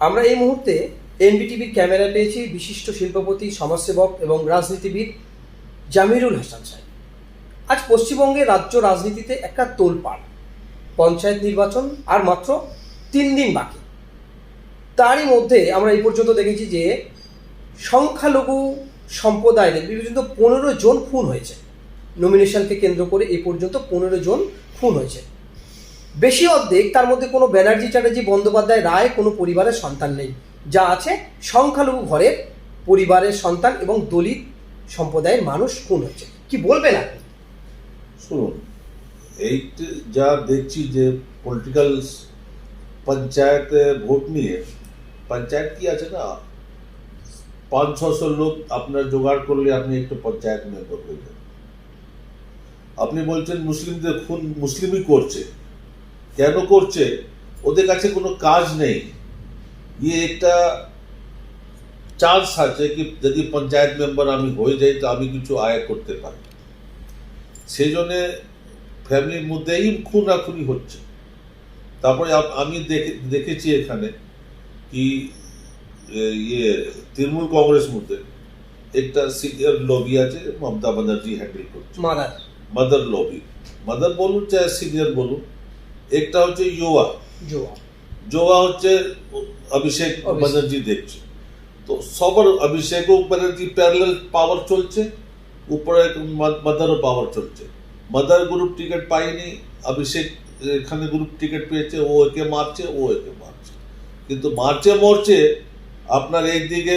আমরা এই মুহূর্তে এনবিটিভির ক্যামেরা পেয়েছি বিশিষ্ট শিল্পপতি, সমাজসেবক এবং রাজনীতিবিদ জামিরুল হাসান সাহেব। আজ পশ্চিমবঙ্গে রাজ্য রাজনীতিতে একটা তোলপাড়। পঞ্চায়েত নির্বাচন আর মাত্র তিন দিন বাকি। তারই মধ্যে আমরা এই পর্যন্ত দেখেছি যে সংখ্যালঘু সম্প্রদায়ের বিভিন্ন পনেরো জন খুন হয়েছে। নমিনেশনকে কেন্দ্র করে এই পর্যন্ত পনেরো জন খুন হয়েছে। বেশি অর্ধেক তার মধ্যে কোনো ব্যানার্জি চ্যাটার্জি বন্দ্যোপাধ্যায় রায় কোনো পরিবারের সন্তান নেই। যা আছে সংখ্যালঘু ঘরের পরিবারের সন্তান এবং দলিত সম্প্রদায়ের মানুষ খুন হচ্ছে। কি বলবেন আপনি? শুনুন, এই যা দেখছি যে পলিটিক্যাল পঞ্চায়েত ভোট নিয়ে, পঞ্চায়েত কি আছে না? পাঁচ ছশো লোক আপনার জোগাড় করলে আপনি একটু পঞ্চায়েত মেম্বার হয়ে আপনি বলছেন মুসলিমদের খুন মুসলিমই করছে। কেন করছে? ওদের কাছে কোনো কাজ নেই। ইয়ে একটা চান্স আছে কি যদি পঞ্চায়েত মেম্বার আমি হয়ে যাই তো আমি কিছু আয় করতে পারি। সেই জন্যে ফ্যামিলির মধ্যেই খুনাখুনি হচ্ছে। তারপরে আমি দেখে দেখেছি এখানে কি ইয়ে তৃণমূল কংগ্রেস মধ্যে একটা সিনিয়র লবি আছে মমতা ব্যানার্জি হ্যান্ডেল করছে। মাদার মাদার লবি মাদার বলুন চাहे সিনিয়র বলুন। একটা হচ্ছে ইয়োয়া জোয়া যোগা হচ্ছে অভিষেক। ব্যানার্জি দেখছে। তো সবার অভিষেক ব্যানার্জি প্যারালাল পাওয়ার চলছে উপরে মাদারও পাওয়ার চলছে। মাদার গ্রুপ টিকিট পায়নি অভিষেক এখানে গ্রুপ টিকিট পেয়েছে ও একে মারছে ও একে মারছে। কিন্তু মারছে মরছে আপনার একদিকে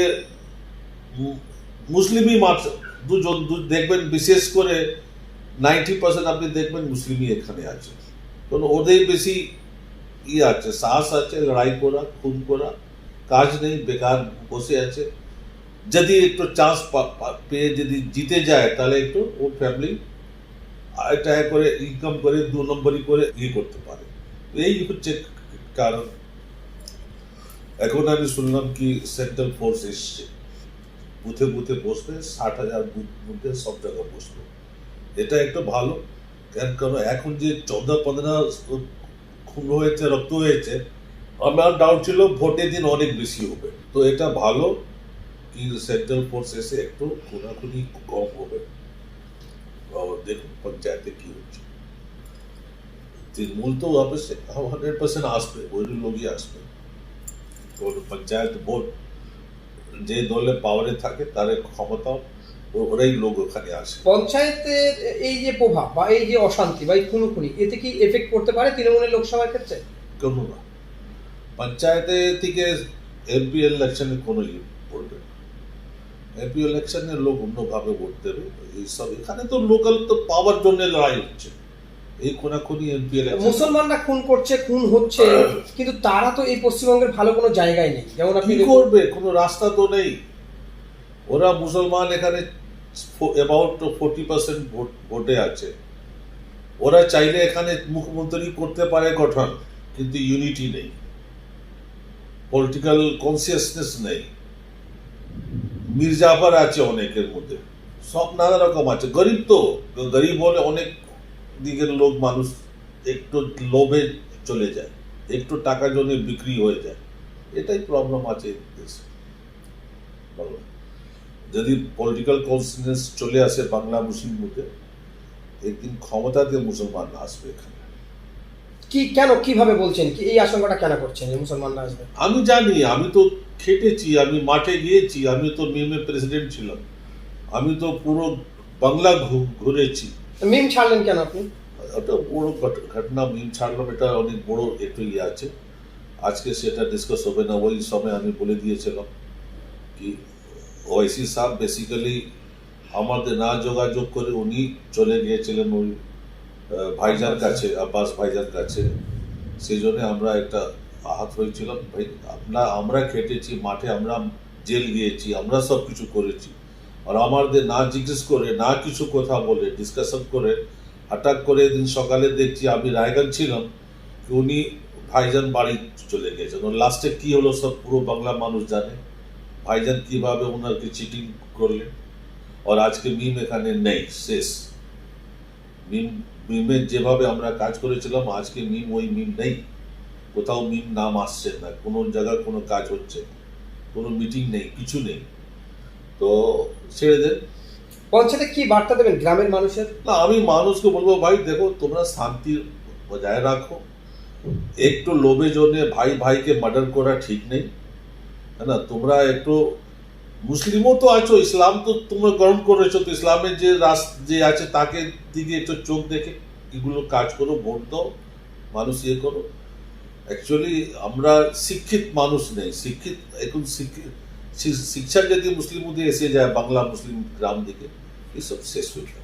মুসলিমই মারছে। দুজন দেখবেন বিশেষ করে নাইনটি পার্সেন্ট আপনি দেখবেন মুসলিমই এখানে আছে। কারণ ওদের বেশি ই আছে সাহস আছে লড়াই করা খুন করা কাজ নেই বেকার বসে আছে যদি একটু চান্স পেয়ে যদি জিতে যায় তাহলে একটু ও ফ্যামিলি এটা করে ইনকাম করে দু নম্বরই করে ই করতে পারে এই হচ্ছে কারণ এখন আমি শুনলাম কি সেন্ট্রাল ফোর্স এসছে বুথে বুথে বসবে ষাট হাজার বুথ মধ্যে সব জায়গায় বসবে এটা একটু ভালো কারণ এখন যে চৌদ্দ পনেরো খুন হয়েছে, রক্ত হয়েছে, আমার ডাউট ছিল ভোটের দিন অনেক বেশি হবে। তো এটা ভালো কি সেন্ট্রাল ফোর্স এসে একটু কম হবে। দেখুন পঞ্চায়েতে কি হচ্ছে। তৃণমূল তো অবশ্যই হান্ড্রেড পার্সেন্ট আসবে, ওই লোকই আসবে। পঞ্চায়েত ভোট যে দলে পাওয়ারে থাকে, তার ক্ষমতা ওরাই লোক ওখানে আসে। পঞ্চায়েতের এই যে প্রভাব বা এই যে অশান্তি বা এই খুনোখুনি এতে কি এফেক্ট করতে পারে তৃণমূলের লোকসভার ক্ষেত্রে? কেন না? পঞ্চায়েতে থেকে এমপি ইলেকশনে কোনো ই পড়বে এমপি ইলেকশনে লোক অন্যভাবে ভোট দেবে। এইসব এখানে তো লোকাল তো পাওয়ার জন্য লড়াই হচ্ছে। এই খুনাখুনি এমপি ইলেকশন মুসলমানরা খুন করছে খুন হচ্ছে কিন্তু তারা তো এই পশ্চিমবঙ্গের ভালো কোনো জায়গায় নেই। যেমন আপনি কি করবে? কোনো রাস্তা তো নেই। ওরা মুসলমান এখানে অ্যাবাউট ফোর্টি পার্সেন্ট ভোট আছে। ওরা চাইলে এখানে মুখ্যমন্ত্রী করতে পারে গঠন, কিন্তু ইউনিটি নেই। পলিটিক্যাল কনসিয়াসনেস নেই। মির্জাফর আছে অনেকের মধ্যে। সব নানা রকম আছে। গরিব তো। গরিব হলে অনেক দিকের লোক মানুষ একটু লোভে চলে যায়। একটু টাকার জন্য বিক্রি হয়ে যায়। এটাই প্রবলেম আছে দেশে। যদি পলিটিক্যাল কনসিডেন্স চলে আসে বাংলা মুসলিম মধ্যে একদিন ক্ষমতা দিয়ে মুসলমান আসবে এখানে। কি কেন কীভাবে বলছেন? কি এই আশঙ্কাটা কেন করছেন যে মুসলমানরা আসবে? আমি জানি আমি তো খেটেছি আমি মাঠে গিয়েছি আমি তো মিমে প্রেসিডেন্ট ছিলাম। আমি তো পুরো বাংলা ঘুরেছি। মিম ছাড়লেন কেন আপনি? ওটা বড় ঘট- ঘটনা মিম ছাড়লাম এটা অনেক বড় একটু ইয়ে আছে। আজকে সেটা ডিসকাস হবে না ওই সময় আমি বলে দিয়েছিলাম। কি ওয়াইসি সাহেব বেসিক্যালি আমাদের না যোগাযোগ করে উনি চলে গিয়েছিলেন ওই আহ, ভাইজান কাছে আব্বাস ভাইজান কাছে। সেই জন্য আমরা একটা আহত হয়েছিলাম। ভাই আপনার আমরা খেটেছি মাঠে আমরা জেল গিয়েছি আমরা সব কিছু করেছি। আর আমাদের না জিজ্ঞেস করে না কিছু কথা বলে ডিসকাশন করে হঠাৎ করে দিন সকালে দেখছি আমি রায়গঞ্জ ছিলাম উনি ভাইজান বাড়ি চলে গেছেন লাস্টে কি হলো সব পুরো বাংলা মানুষ জানে? ভাইজান কীভাবে ওনাকে চিটিং করলেন? আর আজকে মিম এখানে নেই শেষ। মিম মিমের যেভাবে আমরা কাজ করেছিলাম আজকে মিম ওই মিম নেই। কোথাও মিম নাম আসছে না কোনো জায়গায় কোনো কাজ হচ্ছে না। কোনো মিটিং নেই কিছু নেই। তো ছেড়ে দেন পঞ্চায়েতে কি বার্তা দেবেন গ্রামের মানুষের? না আমি মানুষকে বলব ভাই দেখো তোমরা শান্তি বজায় রাখো। একটু লোভে জন্য ভাই ভাইকে মার্ডার করা ঠিক নেই। না, তোমরা একটু মুসলিমও তো আছো, ইসলাম তো তোমরা গ্রহণ করেছ, তো ইসলামের যে রাস যে আছে তাকে দিকে একটু চোখ দেখে, এগুলো কাজ করো ভোট দাও, মানুষ ইয়ে করো। অ্যাকচুয়ালি আমরা শিক্ষিত মানুষ নেই, শিক্ষিত, এখন শিক্ষা যদি মুসলিম মধ্যে এসে যায়, বাংলা মুসলিম গ্রাম দিকে, এসব শেষ হয়ে যায়